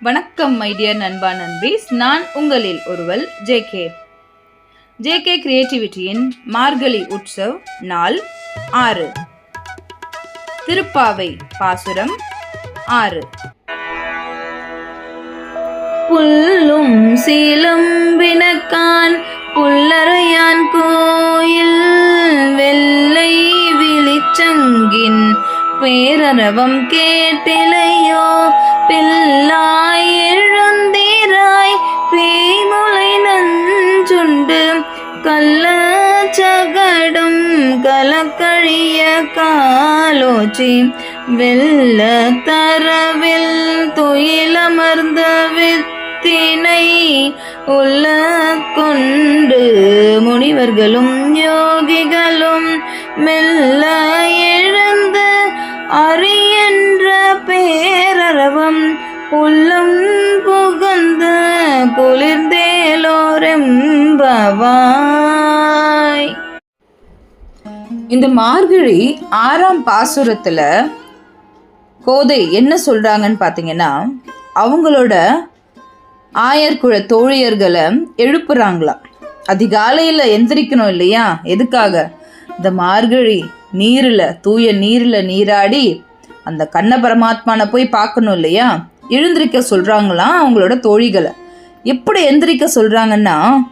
வணக்கம் மைடியர் நண்பா நண்பீஸ். நான் உங்களில் ஒருவள் ஜே கே ஜே கே கிரியேட்டிவிட்டியின் மார்கழி உற்சவ் நாள் ஆறு. திருப்பாவை பாசுரம் ஆறு. புல்லும் சீலம்பினக்கான் புல்லறையான் கோயில் வெள்ளை விழிச்சங்கின் பேரரவம் கேட்டில கள்ள சகடும் கலக்கழிய காலோச்சி வெல்ல தரவில் துயிலமர்ந்த வித்தினை உள்ள கொண்டு முனிவர்களும் யோகிகளும் மெல்ல எழுந்து அரியன்ற பேரரவம் உள்ளம் புகுந்த குளிர்ந்தேலோரம் குளிர்ந்தேலோரெம்பவாய் இந்த மார்கழி ஆறாம் பாசுரத்துல கோதை என்ன சொல்றாங்கன்னு பார்த்தீங்கன்னா அவங்களோட ஆயர்குழ தோழியர்களை எழுப்புறாங்களாம் அதிகாலையில் எந்திரிக்கணும் இல்லையா? எதுக்காக? இந்த மார்கழி நீரில் தூய நீரில் நீராடி அந்த கண்ண பரமாத்மானை போய் பார்க்கணும் இல்லையா? எழுந்திருக்க சொல்கிறாங்களாம் அவங்களோட தோழிகளை. எப்படி எந்திரிக்க சொல்கிறாங்கன்னா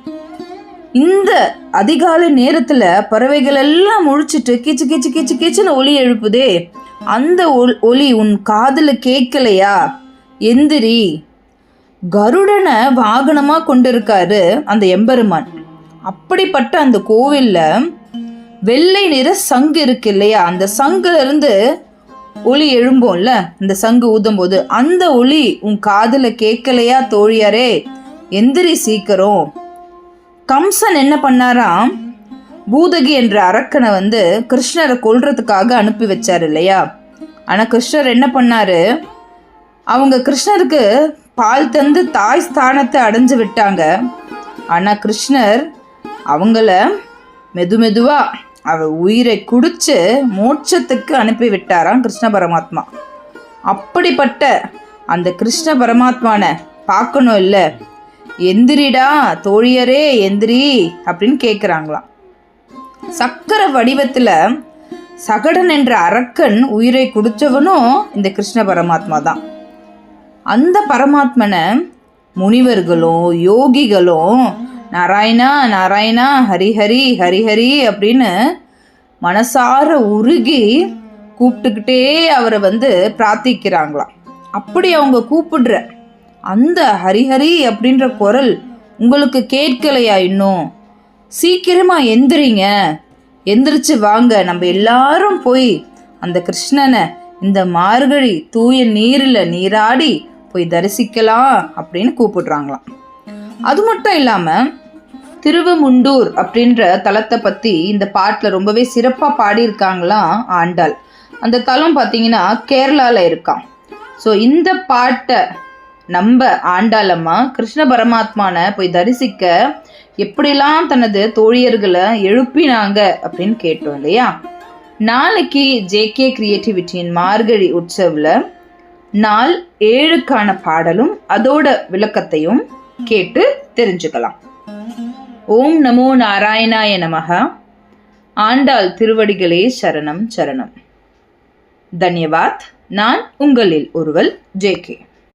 இந்த அதிகாலை நேரத்தில் பறவைகள் எல்லாம் முழிச்சிட்டு கீச்சு கீச்சு கீச்சு கிச்சுன்னு ஒலி எழுப்புதே. அந்த ஒலி உன் காதில் கேட்கலையா எந்திரி. கருடனை வாகனமாக கொண்டிருக்காரு அந்த எம்பெருமான். அப்படிப்பட்ட அந்த கோவிலில் வெள்ளை நிற சங்கு இருக்கு இல்லையா? அந்த சங்குல இருந்து ஒளி எழும்போம்ல இந்த சங்கு ஊதும் போது அந்த ஒளி உன் காதுல கேட்கலையா தோழியாரே? எந்திரி சீக்கிரம். கம்சன் என்ன பண்ணாராம் பூதகி என்ற அரக்கனை வந்து கிருஷ்ணரை கொல்றதுக்காக அனுப்பி வச்சார் இல்லையா? ஆனால் கிருஷ்ணர் என்ன பண்ணாரு? அவங்க கிருஷ்ணருக்கு பால் தந்து தாய் ஸ்தானத்தை அடைஞ்சு விட்டாங்க. ஆனால் கிருஷ்ணர் அவங்கள மெது மெதுவாக அவ உயிரை குடிச்சு மோட்சத்துக்கு அனுப்பி விட்டாராம் கிருஷ்ண பரமாத்மா. அப்படிப்பட்ட அந்த கிருஷ்ண பரமாத்மானை பார்க்கணும் இல்லை? எந்திரிடா தோழியரே எந்திரி அப்படின்னு கேட்குறாங்களாம் சக்கர வடிவத்தில் சகடன் என்ற அரக்கன் உயிரை குடித்தவனும் இந்த கிருஷ்ண பரமாத்மா தான். அந்த பரமாத்மனை முனிவர்களும் யோகிகளும் நாராயணா நாராயணா ஹரிஹரி ஹரிஹரி அப்படின்னு மனசார உருகி கூப்பிட்டுக்கிட்டே அவரை வந்து பிரார்த்திக்கிறாங்களாம். அப்படி அவங்க கூப்பிடுற அந்த ஹரிஹரி அப்படின்ற குரல் உங்களுக்கு கேட்கலையா இன்னும்? சீக்கிரமாக எந்திரிங்க. எந்திரிச்சு வாங்க. நம்ம எல்லாரும் போய் அந்த கிருஷ்ணனை இந்த மார்கழி தூய நீரில் நீராடி போய் தரிசிக்கலாம் அப்படின்னு கூப்பிடுறாங்களாம். அது மட்டும் இல்லாமல் திருவமுண்டூர் அப்படின்ற தலத்தை பற்றி இந்த பாட்டில் ரொம்பவே சிறப்பாக பாடியிருக்காங்களாம் ஆண்டாள். அந்த தலம் பார்த்தீங்கன்னா கேரளாவில் இருக்கான் ஸோ இந்த பாட்டை நம்ம ஆண்டாளம்மா கிருஷ்ண பரமாத்மானை போய் தரிசிக்க எப்படிலாம் தனது தோழியர்களை எழுப்பினாங்க அப்படின்னு கேட்டோம் இல்லையா? நாளைக்கு ஜேகே கிரியேட்டிவிட்டியின் மார்கழி உற்சவில் நாள் ஏழுக்கான பாடலும் அதோட விளக்கத்தையும் கேட்டு தெரிஞ்சுக்கலாம். ஓம் நமோ நாராயணாய நமக ஆண்டாள் திருவடிகளே சரணம் சரணம். தன்யவாத். நான் உங்களில் ஒருவல் ஜேகே